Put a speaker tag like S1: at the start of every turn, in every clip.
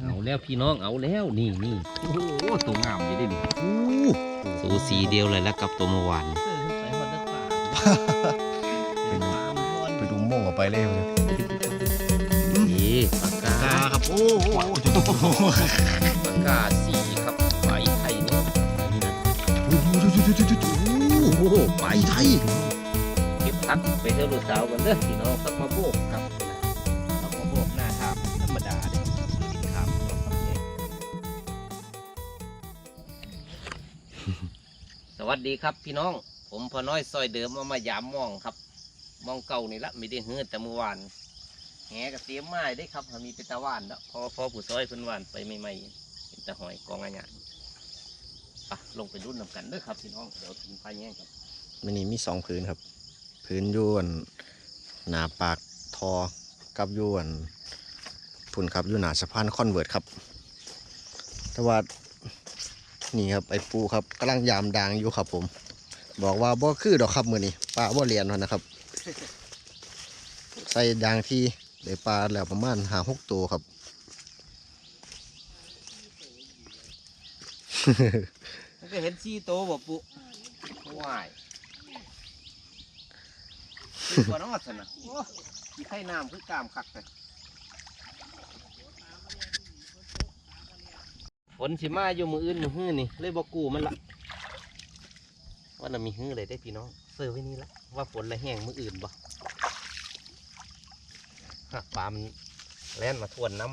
S1: เอาแล้วพี่น้องเอาแล้วนี่นี่โอ้โหตัวงามอยู่ได้ดิ
S2: สูสีเดียวเลยแล้วกับตัวเมื่อวาน
S1: เสือขึ้นไปฮอดเด้อป่าเป็นปลามันร้อน
S3: ไปดูโม่งออกไปเลย
S2: นี่ปากกา
S3: กาครับโอ้โหจุด
S1: ปากกาสีครับใบไทยเนาะ
S3: โอ้โหไปไทย
S1: เก็บพักไปเที่ยวลูกสาวกันเด้อพี่น้องสักมาโบกครับ ดีครับพี่น้อง ผมพอน้อยซอยเดิมมามายามมองครับ มองเก่านี่ละไม่ได้เฮือแต่เมื่อวานแหกับเตรียมไม้ได้ครับมีเป็นตะวานแล้วพอพอผู้ซอยเพิ่นว่านไปใหม่ๆเป็นตะหอยกองงานปะลงไปรุ่นนำกันเด้อครับพี่น้องเดี๋ยวถึงไฟแย่งครับ
S3: มันนี่มีสองพื้นครับ พื้นอยวนหนาปากทอกับอยวนพุ่นครับอยู่หนาสะพานคอนเวิร์ตครับ แต่ว่า นี่ครับไอ้ปูครับกำลังยามดางอยู่ครับ ผม บอกว่าบ่คือดอกครับมือนี้ปลาบ่เรียนวันนะครับ ใส่ยางที่ได้ปลาแล้วประมาณหาหกตัวครับ
S1: มันก็เห็นซีโตบ่ปุว้ายคือกว่านอดสนะโอ้ยไข่น้ำคือกามคักเลย ฝนสิมาอยู่มืออื่นมือฮื้อนี่เลยบอกกูมันละว่าน่ะมีฮื้อเลยได้พี่น้องเสิร์ไว้นี่ละว่าฝนละแห้งมืออื่นบ่ฮะปลามันแล่นมาทวนน้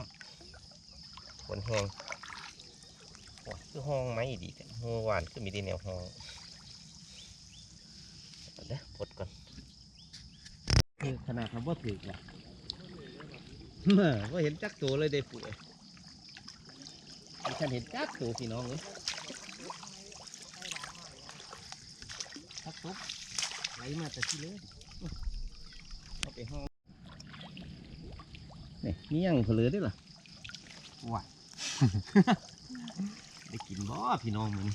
S1: ำฝนแห้งคือห้องไหมดีแต่เมื่อวานคือมีด้แนวห้องเดี๋ยวปลดก่อนคือขนาดคำว่าถือว่ะเมื่อว่าเห็นจักตัวเลยได้ปุ๋ย ฉันเห็นจักตัวพี่น้องเลยทักปุ๊บไหลมาแต่ที่เลยเอาไปห้องนี่มีหยังเพลือด้วยเหรอว้ายได้กินบ่พี่น้องมัน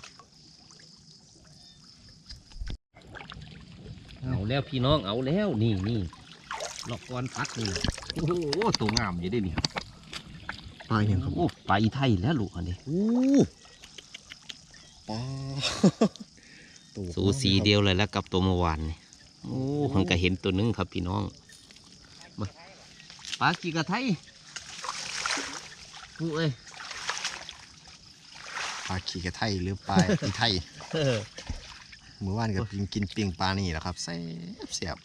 S1: เอาแล้วพี่น้องเอาแล้วนี่นี่ลอกก้อนพักนี่โอ้โหตัวงามอยู่ได้นี่
S3: ปลาอย่างครับ
S1: โอ้ปลาอีไทยแล้วลูกอันนี้
S3: โอ้ปลาตัว
S2: สูสีเดียวเลยแล้วกับตัวเมื่อวานนี่โอ้เพิ่งก็เห็นตัวหนึงครับพี่น้อง
S1: ปลากีกระไทยผู้เอ้ย
S3: ปลาขี่กระไทยหรือปลาอีไทยเมื่อวานก็กินกินเปียงปลานี่แหละครับแซ่บเสียบ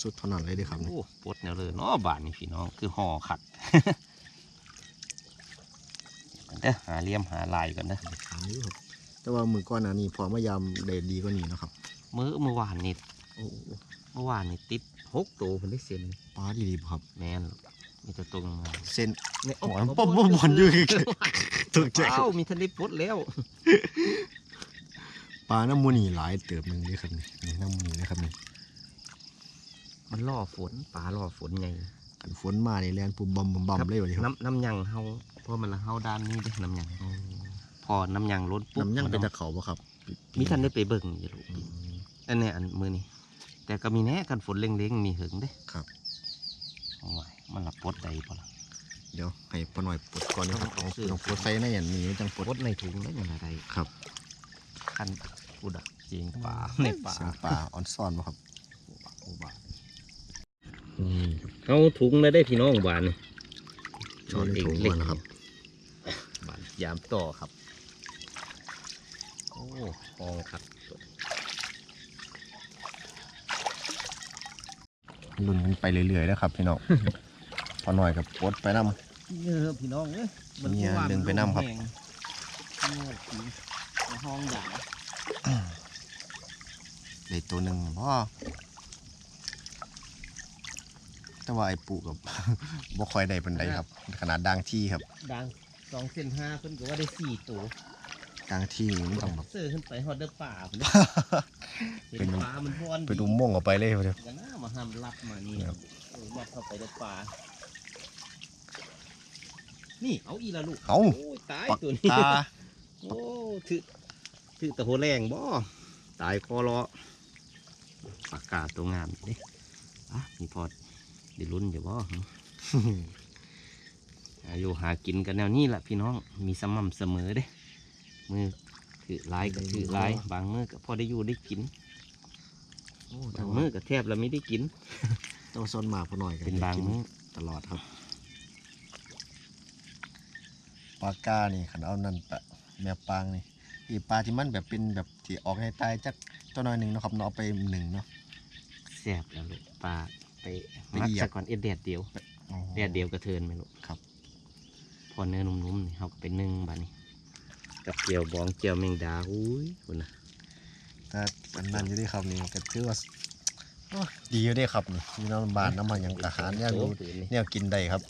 S3: สุดเท่านั้นเลยเด้อครับนี่
S1: โอ้ปลดแนวเลยเนาะบานนี่พี่น้องคือห่อขัด เด้อหาเหลี่ยมหาลายกันเด้อ
S3: ขายอยู่ครับแต่ว่ามือก้อนหนานี้พอมายามได้ดีกว่านี้เนาะครับ
S1: มื้อเมื่อวานนี่
S3: โอ้โห
S1: เมื่อวานนี่ติดหกตัวเพิ่นได้เซ็น
S3: ปลาดีๆบ่ครับ
S1: แม่นมีแต่ตัวงาม
S3: เส้น
S1: เนี่ย
S3: หอนป๊อบป๊อบบอลอยู่อีกถูกใจ
S1: เอ้ามีทันได้ปลดแล้ว
S3: ปลาน้ำมูนี่หลายเติบหนึ่งเลยครับนี่นี่น้ำมูนี่นะครับนี่
S1: มันล่อฝนปลาล่อฝนไง
S3: กันฝนมานี่แลนปุ๊บบัมบัมบัมเลยวันนี้ครับ
S1: น้ำน้ำยังเฮาเพ ราะมันละเฮาด้านนี้เด้น้ำยังพอน้ำยังล้นปุ๊บ
S3: น้ำยัง
S1: มั
S3: เป็น
S1: อา
S3: ตะเขาปะครับ
S1: มีท่านได้ไปเบิ่งอยู่ลูก
S3: อืม
S1: อันเนี้ยอันมือนี้แต่ก็มีแน่กันฝนเล็งๆมีหึงเด้
S3: ครับ
S1: โอ้ยมันละปลดได้ปะล่ะ
S3: เดี๋ยวให้ปลาหน่อยปลดก่อนนะครับ
S1: เอา
S3: เอา
S1: ซื้อ
S3: ต้องปลดใส่ในอย่างนี้จังปลด
S1: ปลดในถุงได้ยังไง
S3: ครับ
S1: คันกูดักเจียงป่าในป่า
S3: เสียงปลาออนซ่อนปะครับ
S1: โอ้บาเอาถุงเลยได้พี่น้องบานนี่
S3: ช้อนในถุงก่อนนะครับ
S1: บาน ยามต่อครับ โอ้ฟองครับ
S3: ลุ้นกันไปเรื่อยๆนะครับพี่น้องพอหน่อยกับปลดไปน้ำ
S1: เยอะพี่น้องเอ้ย
S3: เนี่ยดึงไปนำครับ
S1: เนี่ยผีมาห้องใหญ่
S3: ได้ตัวหนึ่งพ่อแต่ว่าไอ้ปูกับบ่ค่อยได้เป็นไดครับ ขนาดดังที่ครับ
S1: ดัง สองเซนห้าเพิ่นก็ว่าได้สี่ตัว
S3: ดังที่นี่มันต้องแบบ
S1: เสือขึ้นไปฮอดเดอร์ป่าพุ่นเด้อ
S3: เป็
S1: เห็
S3: น
S1: นปลามันพอน
S3: ไปดูม่วงออกไปเลยครับ
S1: กันนะมาห้ามรับมานี่
S3: ครับ
S1: เออมาเข้าไปเดอร์ป่านี่เอาอีละลูก
S3: เอา
S1: โอ้ยตาย
S3: ปัก
S1: ตัวนี้
S3: ตา
S1: โอ้ถือถือตะโหแรงบ่ตายคอรอปากกาตัวงามเด้อะมีพอดเดี๋ยวลุ้นอยู่บ่หึ ออาอยู่หากินกันแนวนี้แหละพี่น้องมีสม่ำเสมอเด้มือถือหลายก็ถือหลายบางมือก็พอได้อยู่ได้กิน
S3: โอ้
S1: บางมือก็แทบแล้วไม่ได้กิน
S3: ต้องซนหมากพอหน่อยก็
S1: เป็นบาง
S3: กิ
S1: มือ
S3: ตลอดครับปลาก้านี่ขันเอานั่นปะแมวปางนี่อีปลาที่มันแบบเป็นแบบที่ออกให้ตายจักตัวน้อยหนึ่งเนาะครับเนาะเอาไปหนึ่งเนาะ
S1: แซ่บแล้วลูกปลาไป
S3: ไป
S1: มัก
S3: เหยียบ
S1: ซะก่อนเอ็ดแดดเดียว
S3: อ๋อ
S1: แดดเดียวกระเทินไหมลูก
S3: ครับ
S1: พอเนื้อนุ่มๆนี่เขาก็ไปนึ่งบานี้ กับเจียวบองเจียวแมงดาอุ้ยคุณนะ
S3: แต่อันนั้นอยู่ที่ครับนี่ก็ถือว่าโอ้ดีอยู่เด้ครับนี่มีน้ำบานน้ำมันหยังอาหารเนี่ย
S1: โอ้
S3: รู้
S1: ปืนนี่
S3: เนี่ยกินได้ครับ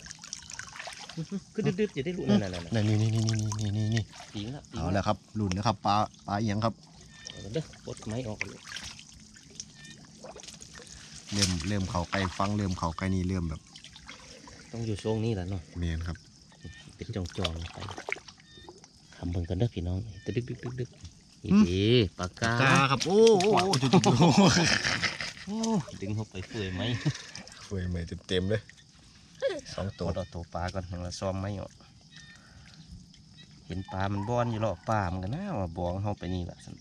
S1: คือดึดๆจะได้รู้นั่นนั่นนั่น
S3: นี่นี่นี่นี่นี่นี่นี่
S1: ปิงละปิง
S3: เอา
S1: ละ
S3: แล้วครับหลุนแล้วครับปลาปลาเอียงครับ
S1: เอาเด้อปลดไม้ออกเลย
S3: เริ่มเริ่มเขาไกลฟังเริ่มเขาไกลนี่เริ่มแบบ
S1: ต้องอยู่ช่วงนี้แหละเนาะ
S3: เมียนครับ
S1: เป็นจองจองๆไปทำเบิ่งกันเด้อพี่น้องตึกดึกดึกดึกดึกนี่ดีปากกา
S3: ครับ โอ้โอ้โอ้จุดจุด
S1: โอ้ดึงเข้าไปเฟื่อยไหม
S3: เฟ้ยใหม่เต็มๆเลยสอง
S1: ตั
S3: ตัวว
S1: เราตัวปลาก่อนเราซ้อมไม่ออกเห็นปลา มันบอนอยู่รอบป่ามันกันนะว่าบองเข้าไปนี่แหละสัน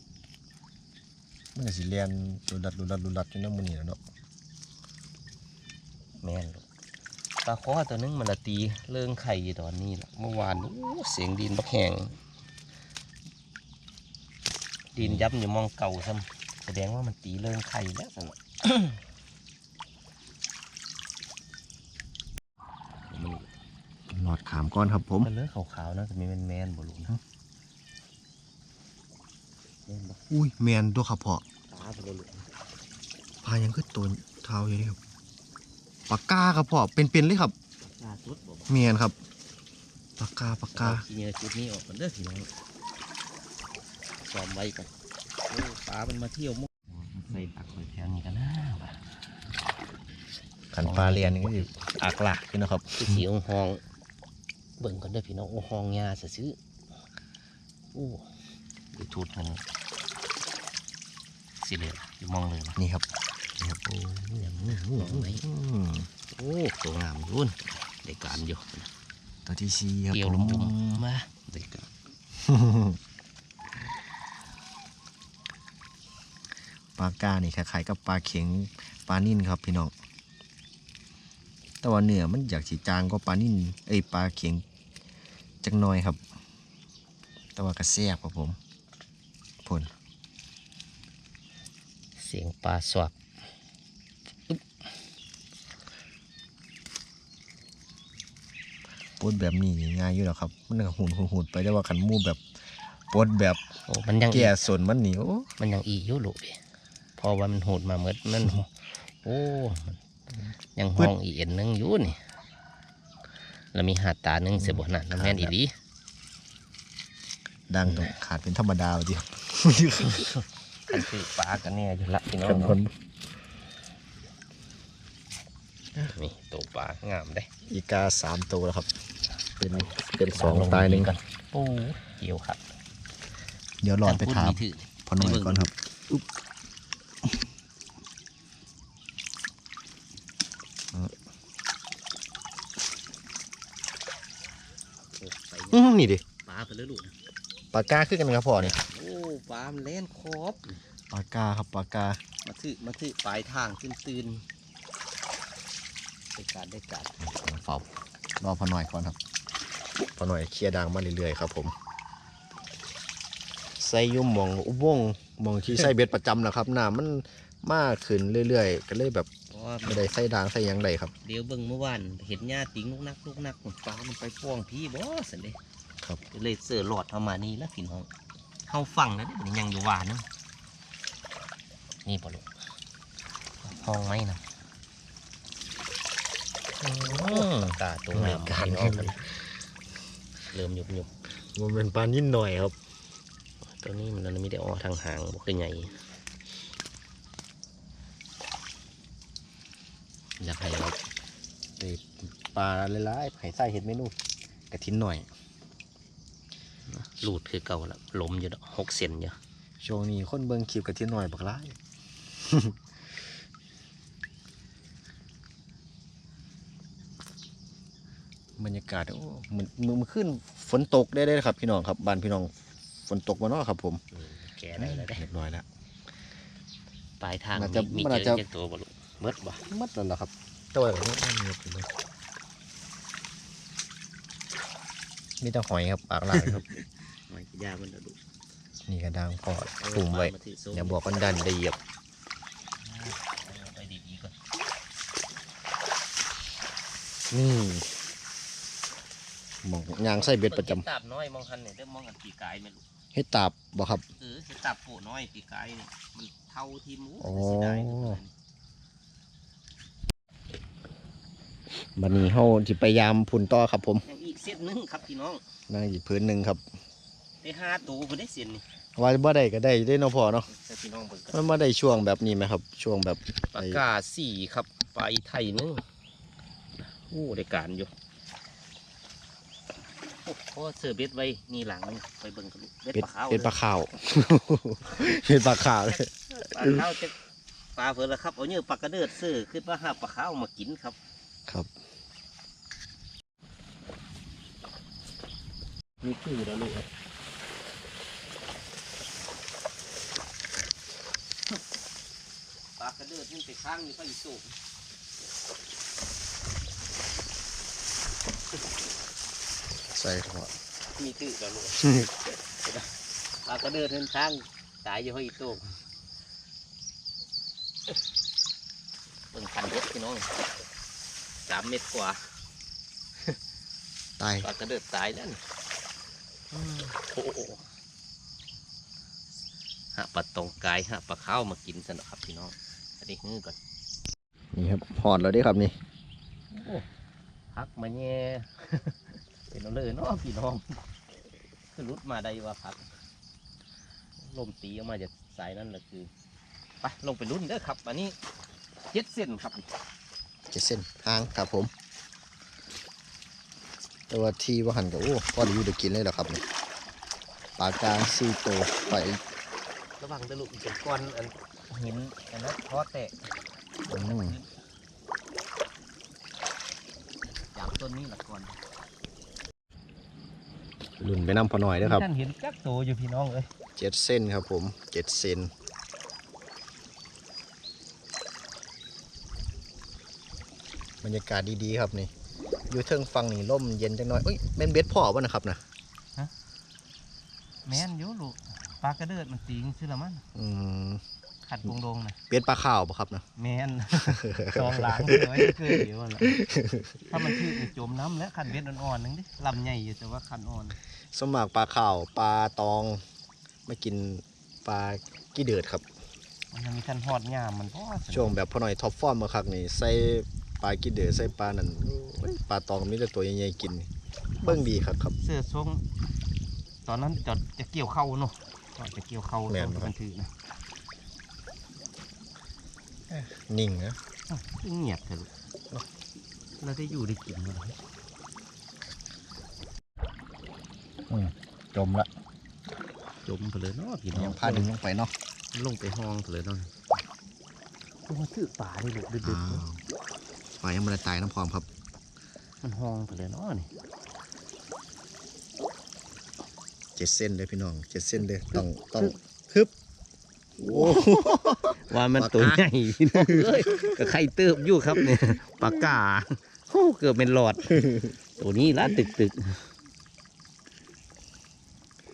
S3: มันก็สิเลียนรุนรัดรุนรัดรุนรัดอยู่น้ำมันนี่แหล้วเนาะ
S1: แม่นลูก ปลาคอตัวนึงมันละตีเลื่องไข่อยู่ตอนนี้แหละเมื่อวานโอ้เสียงดินบักแหงดินยับอยู่มองเก่าซ้ำแสดงว่ามันตีเลื่องไข่แล้วสันน่ะมัน
S3: หลอดขามก้อนครับผม
S1: มันเลือขาวๆนะจะมีแมนๆบ่ลูกนะแม่นบ่
S3: อุ้ยแมนตัวครับพ่อ
S1: ตาไปเลยลูก
S3: ปลายังก็ตัวเท้าอยู่นี่ครับ ปลากาครับพ่อเป็นๆเลยครับ
S1: ตาสุดบ่บ่
S3: เมียนครับปลากาปลากา
S1: เอขี้เหงื่อจุดนี้ออกมันเด้อพี่น้องซ้อมไว้ก่อนโอ้ปลามันมาเที่ยวมุกใส่ตักไว้แถวนี้กันนะว่ะ
S3: ขันปลาเลียนนี่ก็อยู่อากหลากอยู่นะครับ
S1: คือสีองห้องเบิ่งกันเด้อพี่น้องโอ้ห้องยาซื้อๆโอ้ดูชุดมันสิเลยล่ะอยู่มองเลยนะ
S3: นี่ครับนี่ ครับ
S1: โอ้ยยังมือมองโอ้ตัวงามรุ่นได้การอยู่
S3: ตัวที่สี่ครับ
S1: เกี่ยวล
S3: ม
S1: มๆมาได้การ
S3: ปลากานี่คล้ายๆกับปลาเข็งปลานิ่นครับพี่น้องแต่ว่าเนื้อมันอยากสีจางก็ปลานิ่นเอ้ยปลาเข็งจักหน้อยครับ แต่ว่ากระแซบครับผมผล
S1: เสียงปลาสวบ
S3: ปดแบบนี้นี่ง่ายอยู่แล้วครับ มันก็หุ่นหุ่นหุ่นไปได้ว่าขันหมูแบบปดแบบ
S1: โอ้มันยังอี
S3: แก่ส่วนมันเหนียว
S1: มันยังอีอยู่ลูกเด้พอว่ามันโหดมาเมื่อมันโอ้ยังห้องอีเอ็นนึงอยู่นี่แล้วมีหาดตาหนึงเสียบ่น่ะน้ำแม่นอีหลี
S3: ดังตรงขาดเป็นธรรมดาเดียว
S1: คันคือปลากันเนี่ยอยู่ละพี่น้อง
S3: กันคน
S1: นี่ตัวปลางามได้
S3: อีกาสามตัวแล้วครับ เป็นเป็นสองตายหนึ่ง
S1: กันโอ้เกี่ยวครับ
S3: เดี๋ยวหลอดไปถาม
S1: พูถือ
S3: พอหน่อยก่อนครับ
S1: ไป
S3: อื้อนี่ดิ
S1: ปลาไปเลยลูก
S3: ปลากาขึ้นกันครับพ่อนี่
S1: โอ้ปลามันเล่นครบ
S3: ปลากาครับปลากา
S1: มาถือมาถือปลายทางตื่นตื่นได้การได้การ
S3: เฝ้ารอพอหน่อยก่อนครับ พอหน่อยเคลียร์ดังมาเรื่อยๆครับผมใส่อยุ่มมองอุโมงค์มองที่ใส่เบ็ดประจำนะครับน้ำมันมากขึ้นเรื่อยๆ ก็เลยแบบ
S1: เพราะว่า
S3: ไม่ได้ใส่ด่างใส่หยังไดครับ
S1: เดี๋ยวเบิ่งเมื่อวานเห็นหญ้าติงลูกนักลูกนักปลามันไปป้องพี่บ่สันเด้
S3: ครับ
S1: ก็เลยเสือหลอดเข้ามานี่แล้วพี่น้องเข้าฟังนะเดี๋ยวนี้ยังอยู่หวานนะนี่ปะลูกห้องไหมนะอืมกาตัวงาม
S3: ไม่การ
S1: พี่น้องครับ เริ่มหยุบหยุบ
S3: มันเป็นปลานิ่นหน่อยครับ
S1: ตัวนี้มันไม่ได้ออกทางหางบ่คือใหญ่อยากให้เรา
S3: ไอ้ปลาหลายๆไผ่ไส้เห็ดเมนูกระทินหน่อย
S1: ลูดคือเก่าแล้วล้มอยู่ดอกหกเซนอยู่
S3: ช่วงนี้คนเบิ่งคลิปกระทินหน่อยบักร้าย บรรยากาศากาศโอ้มือมือมือขึ้นฝนตกได้ได้ครับ พี่น้องครับบ้านพี่น้องฝนตกมาเนาะครับ ผม
S1: แกได้แล้วได้
S3: เรียบร้อยแล้ว
S1: ปลายทาง
S3: น่าจะ
S1: มี
S3: มัน
S1: เจ
S3: น่า
S1: อ
S3: จะ
S1: เจ้าตัวบ่ลูกเบิดบ่
S3: มัดแล้วเหรอครับตัวแบบนี้มันมีอยู่เลยมีแต่หอยครับปากหลายครับ
S1: มันยามันดู
S3: นี่กระดังพอตุ่มไว้อย่าบอกกันดันได้เหยียบ
S1: ไปดีๆก่อน
S3: นี่ห มองยางใส่เบ็ดประจำ
S1: ตาบน้อยมองหันเนี่ยเด้อมองกันปีกายไหม่ลูก
S3: เฮ็ดตาบบ่ครับ
S1: เออเห็ดตาบโปน้อยปีกายนี่มันเท่าที่หมู
S3: อ๋อ
S1: เสียดายจังเลย
S3: บัดนี้เฮาสิไปยามพุ่นต่อครับผม
S1: ยังอีกเส้นหนึงครับพี่น้อง
S3: นั่งอีกพื้นหนึ่งครับ
S1: ได้ห้าตัวบ่ได้เส้นนี่
S3: ว่าบ่ได้ก็ได้ได้เนาะพ่อเนาะ
S1: แต่พี่น้องเบิ่งกัน
S3: มันมาได้ช่วงแบบนี้ไหมครับ ช่วงแบบ
S1: ปากกาสี่ครับไปไทยหนึงโอ้ได้การอยู่ โอ้โหเสือเบ็ดไว้นี่หลังนี่ไปเบิ่งกันลูกเบ็ด
S3: เป็ด
S1: ปลาขาว
S3: เป็ดปลาขาว เป็ดปลาขาวเลย
S1: ปลาขาวจะปลาเพิ่นละครับเอาเนื้อปลากระเดิดซื้อขึ้นมาหาปลาขาวมากินครับ
S3: ครับ
S1: นี่คือแล้วลูกปลากระเดิดนี่ไปข้างนี่ไปอีกสูง
S3: ใส่หัว
S1: มีคือแล้วลูกปลากระเดิดเทินข้างตายอยู่ห้อยอีกสูงเบิ่งคันเด็ดพี่น้องสามเม็ดกว่า
S3: ตาย
S1: ปลากระเดิดตายแล้วนี่โอ้โหหาปลาตองกายหาปลาข้าวมากินสนะครับพี่น้องอันนี้ฮือก่อน
S3: นี่ครับหอดแล้วเด้ครับนี่
S1: พักมาแย่ เป็นเอาเลยเนาะพี่น้องคือรุดมาได้ว่าพักลมตีออกมาจากสายนั่นแหละคือไปลงไปรุ่นเด้อครับ อันนี้เจ็ดเส้นครับ
S3: เจ็ดเส้นหางครับผม แต่ว่าที่ว่าหันกับโอ้พอได้อยู่ได้กินเลยเหรอครับนี่ปลากลางสี่ตัวไป
S1: ระวังตะลุกเป็นก้อนอันหินอันนั้นท้อแตก
S3: อืม
S1: ยามต้นนี้ละก่อน
S3: ลุ่นไปน้ำพอหน่อยเด้อครับ
S1: ท่านเห็นจักโตอยู่พี่น้องเอ้ย
S3: เจ็ดเส้นครับผมเจ็ดเซนบรรยากาศดีๆครับนี่ อยู่เทิงฟังนี่ร่มเย็นจังน้อยเอ้ยเป็นเบ็ดพ่อป่ะนะครับนะ
S1: แม่นอยู่ลูกปลากระเดิดมันตีงชื่อละมัน
S3: อืม
S1: ขัดวงดงนะ
S3: เบ็ดปลาข้าวป่ะครับนะ
S1: แม่นสองหลังเดี๋ยวไว้เคยเดี๋ยวละถ้ามันชื่อนี่จมน้ำแล้วขันเบ็ดอ่อนๆนึงดิลำใหญ่อยู่แต่ว่าขันอ่อน
S3: สวนมากปลาข้าวปลาตองไม่กินปลากี้เดือดครับ
S1: มันจะมีขันหอดยามมันก็
S3: ช่วงแบบพอหน่อยท็อปฟอร์มมาคักนี่ใส่ปลากี้เดือดใส่ปลานั่นโอ้ยปลาตองมีแต่ตัวใหญ่ๆกิน เบิ่งดีครับครับ
S1: เสื้อทรงตอนนั้นจะจะเกี่ยวเข้าเนาะก่อนจะเกี่ยวเข้า
S3: แม่น
S1: ตอน
S3: ครับ
S1: มันถือนะ
S3: นิ่งนะ
S1: อ้าวเงียบเถอะลูกเราได้อยู่ได้กินมัน
S3: จมละ
S1: จมไปเลยเนาะพี่น้อ
S3: ยังงพาดึงลงไปเนาะ
S1: ลงไปห้องไปเลยเนาะลงมาถือป่าได้ลูกดึก
S3: อ้าวปลายังไม่ได้ตายน้ำพร้อมครับ
S1: ๆมันห้องไปเลยเนาะนี่
S3: เจ็ดเส้นเลยพี่น้องเจ็ดเส้นเลยต้องต้องฮึบโอ้
S1: ว่ามัน
S3: ปากกา
S1: ตัวใหญ่พี่น้องเอ้ยก็ไข่เติบอยู่ครับเนี่ยปากกาโอ้เกือบเป็นหลอด ตัวนี้ละตึกตึก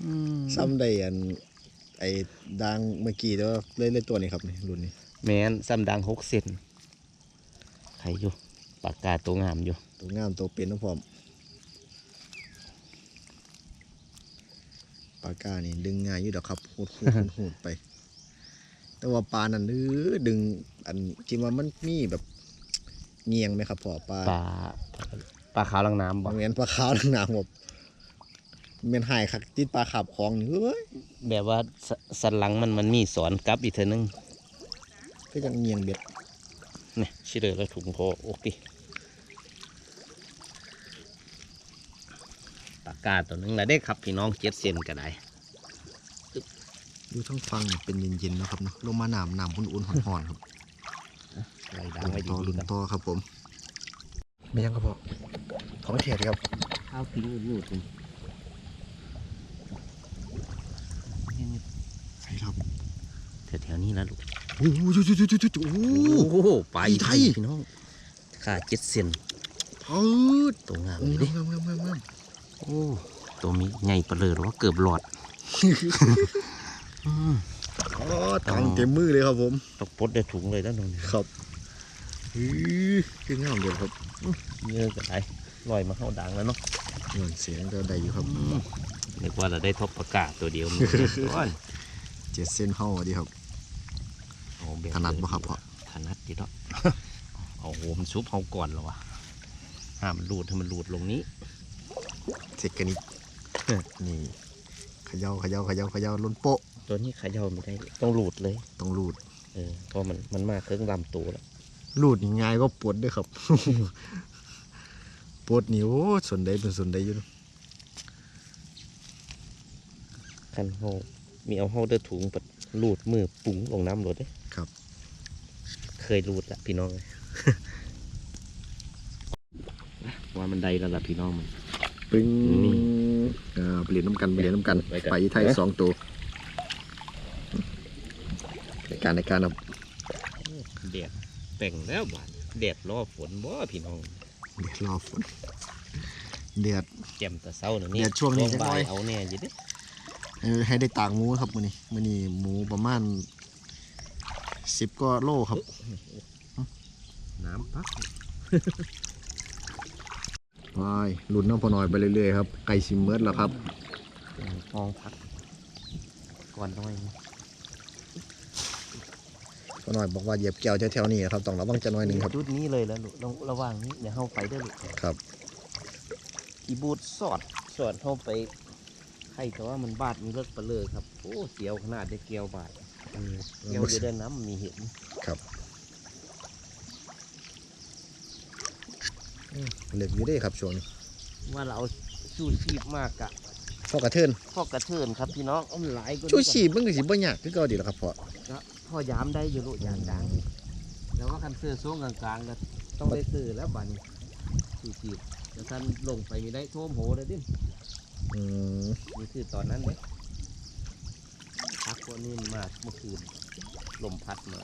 S1: อืม
S3: ซ้ำได้อันไอ้ดังเมื่อกี้แต่ว่าเล่นเล่นตัวนี้ครับนี่รุ่นนี้
S1: แมนซ้ำดังหกเซนใครอยู่ปากกาตัวงามอยู่
S3: ตัวงามตัวเป็นน้ำพร้อมปลากานี่ดึงง่ายอยู่ดอกครับหูดหูดหูดหูดไป แต่ว่าปลานั่นเออดึง อันที่ว่ามันมีแบบเงียงไหมครับพ่อปลา
S1: ปลาปลาขาวลังน้ำบ่
S3: บางเงี้ยปลาขาวหนาๆแบบเมนหายคักติดปลาขับคลองนี่เฮ้ย
S1: แบบว่าสสันหลังมันมันมีสอนกลับอีกเท่านึง
S3: ก็ยังเงียงเบ็ด
S1: นี่ชิเลยแล้วถุงพอโอเคปากกาตัวหนึงแล้วได้ครับพี่น้องเจ็ดเซนก็ได้
S3: อยู่ทั้งฟังนี่เป็นเย็นๆเนาะครับเนาะลงมาหนามหนามอุ่นๆห่อนๆครับ
S1: ไรดัง
S3: ลุ้น
S1: ไว้
S3: ต่อ
S1: ดี
S3: ลุ้น
S1: ๆกัน
S3: ต่อครับผมไม่ยังครับพ่อของเทียดครับ
S1: ข้าวทิ้งหนูดๆนี่นี่
S3: ใช่ครับ
S1: ๆแถวๆนี้นะลูก
S3: โอ้โหจุ๊จุ๊จุ๊จุ๊จุ๊โอ้โห
S1: โอ้โหปลา
S3: อีไทย
S1: พี่น้องขาเจ็ดเซน
S3: ปืด
S1: ตัวงาม
S3: โอ้
S1: เลย
S3: งา
S1: ดิ
S3: มงามงามงาม
S1: โอ้ตัวมีใหญ่เปลือหรือว่าเกือบหลอด อืม
S3: อ๋อตังเต็มมือเลยครับผม
S1: ตกปลดได้ถุงเลยด้านนน
S3: ครับอื้อคืองามเดียวครับ
S1: เยอะกันไดลอยมาเข้าดังแล้วเนาะ
S3: เงินเสียงก็ได้อยู่ครับ
S1: นึกว่าเราได้ทบประกาศตัวเดียวมันก้อน
S3: เจ็ดเส้นเข้าดีครับ
S1: เอาแบบ
S3: ถนัดบ่ครับพ่อ
S1: ถนัดดีเนาะเอาโหมนซุปเขาก่อนแล้ววะห้ามมันรูดให้มันรูดลงนี้
S3: เทคนิคนี่เขย่าเขย่าเขย่าเขย่าล้นโป๊ะ
S1: ตัวนี้เขย่าไม่ได้ ต้องรูดเลย
S3: ต้องรูด
S1: เออเพราะมันมันมากเครื่องลำตัวแล้ว
S3: รูดยังไงก็ปวดด้วยครับ ปวดนิ้วส่วนใดเป็นส่วนใดอยู่เนอะ
S1: คันเขามีเอาเฮาเดือถุงปัดรูดมือปุ้งลงน้ำรถเด้
S3: ครับ
S1: เคยรูดละพี่น้องเลย ว่ามันได้แล้วล่ะพี่น้องมัน
S3: ปึ้ง
S1: นี่
S3: อ่าเปลี่ยนน้ำกันเปลี่ยนน้ำกัน
S1: ไว้กัน
S3: ไปไทยสองตัวใน การในการครับ
S1: แดดแต่งแล้วบาดแดดรอฝนบ่พี่น้อง
S3: เดือดรอฝนเดือด
S1: แจ่มแต่เช้าน่ะนี่
S3: แดดช่วงนี้
S1: บ่าย
S3: จักหน่อย
S1: เอาแน่อยิเด้
S3: เออให้ได้ต่างหมูครับมื้อนี้มื้อนี้หมูประมาณสิบก็โลครับ
S1: น้ำพัก
S3: ไปลุ้นน้ำพอน้อยไปเรื่อยๆครับไก่ซิมเมิร์ดแล้วครับ
S1: ห้องพักก่อนหน้อยนี่
S3: พอน้อยบอกว่าเหยียบแก้วแถวๆนี้ครับต้องระวังจะน้อยหนึ่งครับ
S1: จุดนี้เลยแล้วลูกระหว่างนี้เดี๋ยวเข้าไปได้ลูก
S3: ครับ
S1: กีบูดสอดสอดเข้าไปให้แต่ว่ามันบาดมีเลิกไปเลยครับโอ้เสียวขนาดได้เกลียวบาดเกลียวอยู่ด้านน้ำมีเห็น
S3: เหล็กอยู่เด้ครับชวน
S1: ว่าเราเอาชูชีพมากอะ
S3: พ่อกระเทิน
S1: พ่อกระเทินครับพี่น้องเอามันหลายกว่านี้
S3: ชูชีพมันก็สิบ่ยากคือเก่าดีแล้วครับพ่อ
S1: ก็พ่อยามได้อยู่ลูกยามดังแล้วว่าคันเสื้อส้งกลางๆก็ต้องได้ซื้อแล้วบาดนี้ชูชีพแต่ท่านลงไปมีได้ท่วมโหเลยดิ
S3: อืม
S1: นี่คือตอนนั้นเลยพักวันนี้มันมาเมื่อคืนลมพัดมา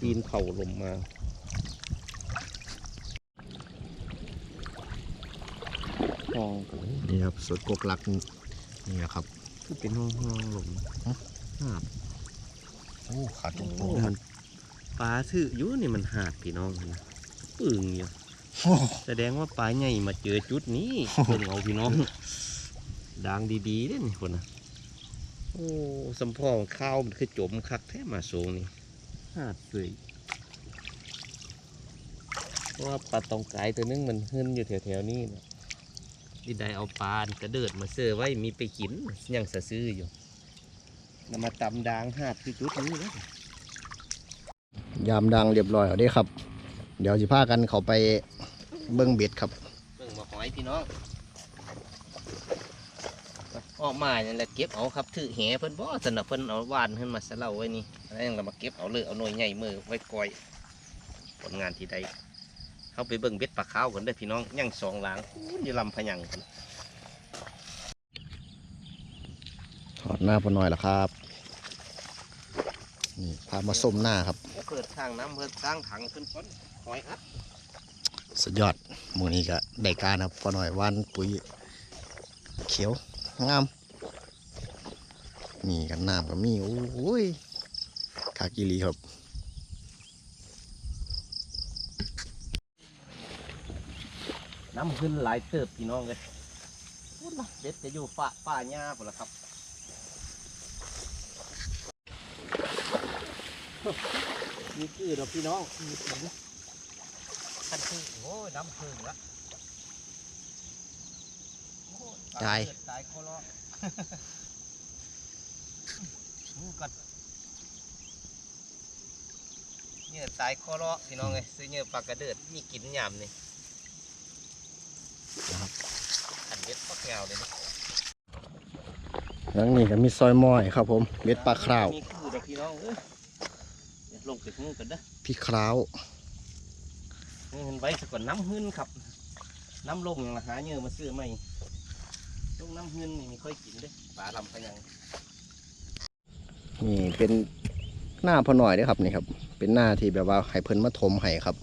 S1: ปีนเข่าลมมา องก็เลย
S3: นี่ครับสวนกกลักนี่นะครับ
S1: คือเป็นห้องห้องลมหาด
S3: โอ้ขาดตรง
S1: โอ้มันปลาถืออยู่นี่มันหาดพี่น้องนะปึ่งอยู่
S3: โอ้
S1: แสดงว่าปลาใหญ่มาเจอจุดนี้เพิ่งเอาพี่น้องดังดีๆเด้นี่คนนะโอ้สมพองข้าวมันคือจมคักแท้มาสูงนี่หาดเลยเพราะว่าปลาตองกายตัวนึงมันขึ้นอยู่แถวๆนี้นะ ที่ได้เอาปลากระเดิดมาเสือไว้มีไปกินยังสะซื้ออยู่นำมาตำดางหาดคือจุดนี้นะ
S3: ยามดังเรียบร้อยแล้วเด้ครับ เดี๋ยวสิพากันเขาไปเบิ้งเบ็ดครับ
S1: เบิ่งมาหอยพี่น้องออกมาเนี่ยแหละเก็บเอาครับถือแหเพิ่นบ่สนับเพิ่นเอาวานขึ้นมาสะเล่าไว้นี่แล้วยังเรามาเก็บเอาเลยเอาหน่วยใหญ่มือไว้ก่อย ผลงานที่ใด เข้าไปเบิ่งเบ็ดปลาขาวกันเด้อพี่น้องยังสองหลังอู้อยู่ลำพะยังกัน
S3: ถอดหน้าพอน้อยแล้วครับนี่พามาส้มหน้าครับ
S1: เปิดทางน้ำเพิ่นสร้างถังขึ้นก้นหอยอัด
S3: สุดยอดหมือนี้ก็ได้การครับพอน้อยหวานปุ๋ยเขียวงามนี่กันน้ำก็มีโอ้ยคากิลีครับ
S1: น้ำขึ้นหลายเติบพี่น้องเลยพูดนะเด็ดจะอยู่ป่าป่าหญ้าพุ่นละครับมีคือดอกพี่น้องมีคือนะคันคือโอ้ยน้ำพึ่งละโอ้ยปล
S3: ตาย
S1: เกิดตายคอรอหูกัดเนี่ยตายคอรอพี่น้องเลยซื้อเนี่ยปลากระเดิดมีกินยามนี่
S3: นะครับ
S1: ขันเบ็ดปักเงาเลยนะ
S3: หลังนี้ก็มีซอยม้อยครับผมเบ็ดปลาคราว
S1: มีคือดอกพี่น้องเอ้ยเดี๋ยวลงไปหูกันเด้อ
S3: พี่คราว
S1: เงินไว้สก่อนน้ำหึ้นครับ น้ำลงอย่างละหาเยอะมาซื้อไม่ลงน้ำหึ้นนี่มีค่อยกินเด้ปลาลำพะยัง
S3: นี่เป็นหน้าพอหน่อยเด้อครับนี่ครับ เป็นหน้าที่แบบว่าให้เพิ่นมาถมให้ครับ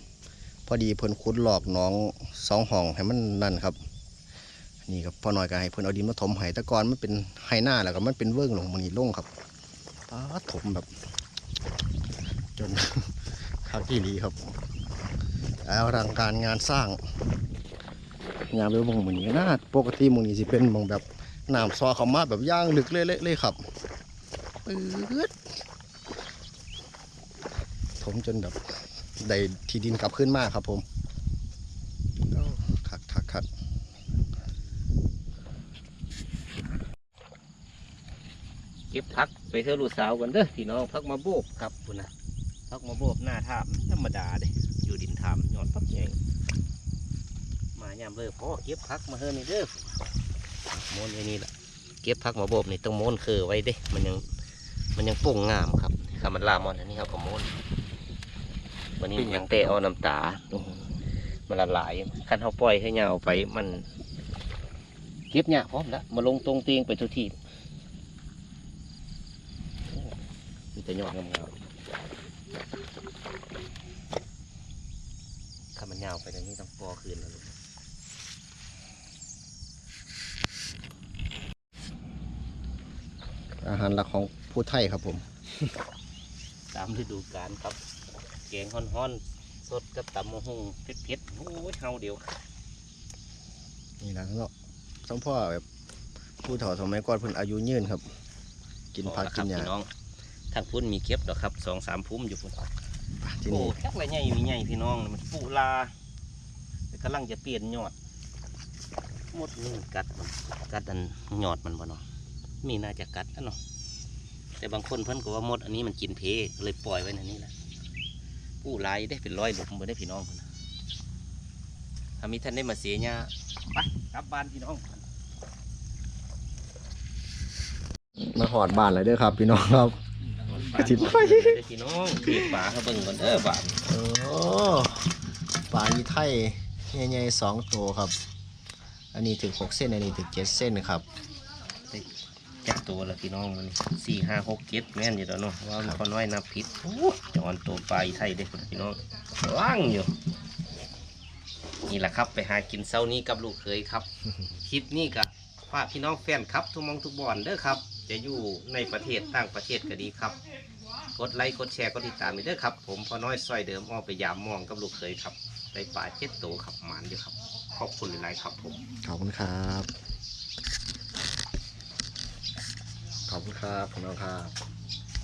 S3: พอดีเพิ่นขุดหลอกน้องสองห้องให้มันนั่นครับ นี่ครับพ่อหน่อยก็ให้เพิ่นเอาดินมาถมให้ต่ก่อนมันเป็นไฮหน้าแล้วก็มันเป็นเวิ้งลงมันนี่ลงครับปาถมแบบ จนคักที่ดีครับแล้วรังการงานสร้างงานไปมองมือนี้น่าปกติมองนี้สิเป็นมองแบบน้ำซอเขามาแบบย่างลึกเละๆเลยครับปืดถมจนแบบ ได้ที่ดินกลับขึ้นมากครับผมคักคักคัก
S1: เก็บพักไปเถอะลูกสาวกันเด้อพี่น้องพักมาโบกครับคุณนะพักมาโบกหน้าทามธรรมดาเด้อยู่ดินทามยอดพักใหญ่มายามเลยพ่อเก็บพักมาเฮ้นี่เด้อโมนไว้นี่แหละเก็บพักมาโบกนี่ต้องโมนคือไว้เด้ มันยังมันยังป่งงามครับคำมันลามอนอันนี้ครับผมโมน วันนี้ยังเตะเอาน้ำตา มันละลายคันเขาปล่อยให้ยาวไป มันเก็บเนี่ยพร้อมแล้วมาลงตรงเตียงไปทุกทีมีแต่ยอดงามๆถ้ามันยาวไปตรงนี้ต้องปอคืนแล้วลูก
S3: อาหารหลักของผู้ไทยครับผม
S1: ตามฤดูกาลครับ แกงฮ้อนๆสดกับตำมะฮุงเผ็ดๆโอ้ยเฮาเดียว
S3: นี่นะเนาะสมพ่อแบบผู้เฒ่าสมัยก่อนเพิ่นอายุยืนครับ กินผัก
S1: พอ
S3: กินห
S1: แล้ว
S3: ญ้า
S1: ครับพี่น้องทางพุ่นมีเก็บดอกครับสองสามพุ่มอยู่พุ่น
S3: ที่
S1: โอ้
S3: นี่
S1: แค่ไรใหญ่มีใหญ่พี่น้องนี่มันปูลาแต่กำลังจะเปลี่ยนยอดหมดนี่กัดมันกัดอันยอดมันบ่เนาะมีน่าจะกัดอันเนาะแต่บางคนเพิ่นก็ว่าหมดอันนี้มันกินเพก็เลยปล่อยไว้ในนี้แหละ ปูลายได้เป็นร้อยหลุมบ่ได้พี่น้องพุ่นน่ะถ้ามีท่านได้มาเสียเนี่ยไปกลับบ้านพี่น้อง
S3: มาหอดบ้านเลยเด้อครับ พี่น้องครับกระถิ่นไฟ
S1: เด้อพี่น้องเก็บปลาเขาเบิ่งก่อนเด้อบ้าน
S3: โอ้ปลาอีไทยใหญ่ๆสองตัวครับ อันนี้ถึงหกเส้นอันนี้ถึงเจ็ดเส้นครับ
S1: แค่ตัวละพี่น้องมันสี่ห้าหกเจ็ดแม่นอยู่แล้วเนาะว่ามันพอน้อยนับผิดโอ้จอนตัวปลาอีไทยเด้อพี่น้องว่างอยู่ นี่แหละครับไปหากินเช้านี้กับลูกเคยครับ คลิปนี้กับฝากพี่น้องแฟนครับ ทุกหมองทุกบอนเด้อครับ จะอยู่ในประเทศต่างประเทศก็ดีครับ กดไลค์กดแชร์กดติดตามไปเด้อครับ ผมพอน้อยซอยเดิมออกไปยามมองกับลูกเคยครับได้ปลาเจ็ดตัวครับหมานอยู่ครับ ขอบคุณหลายๆครับผม
S3: ขอบคุณครับ ขอบคุณครับผมนะครับ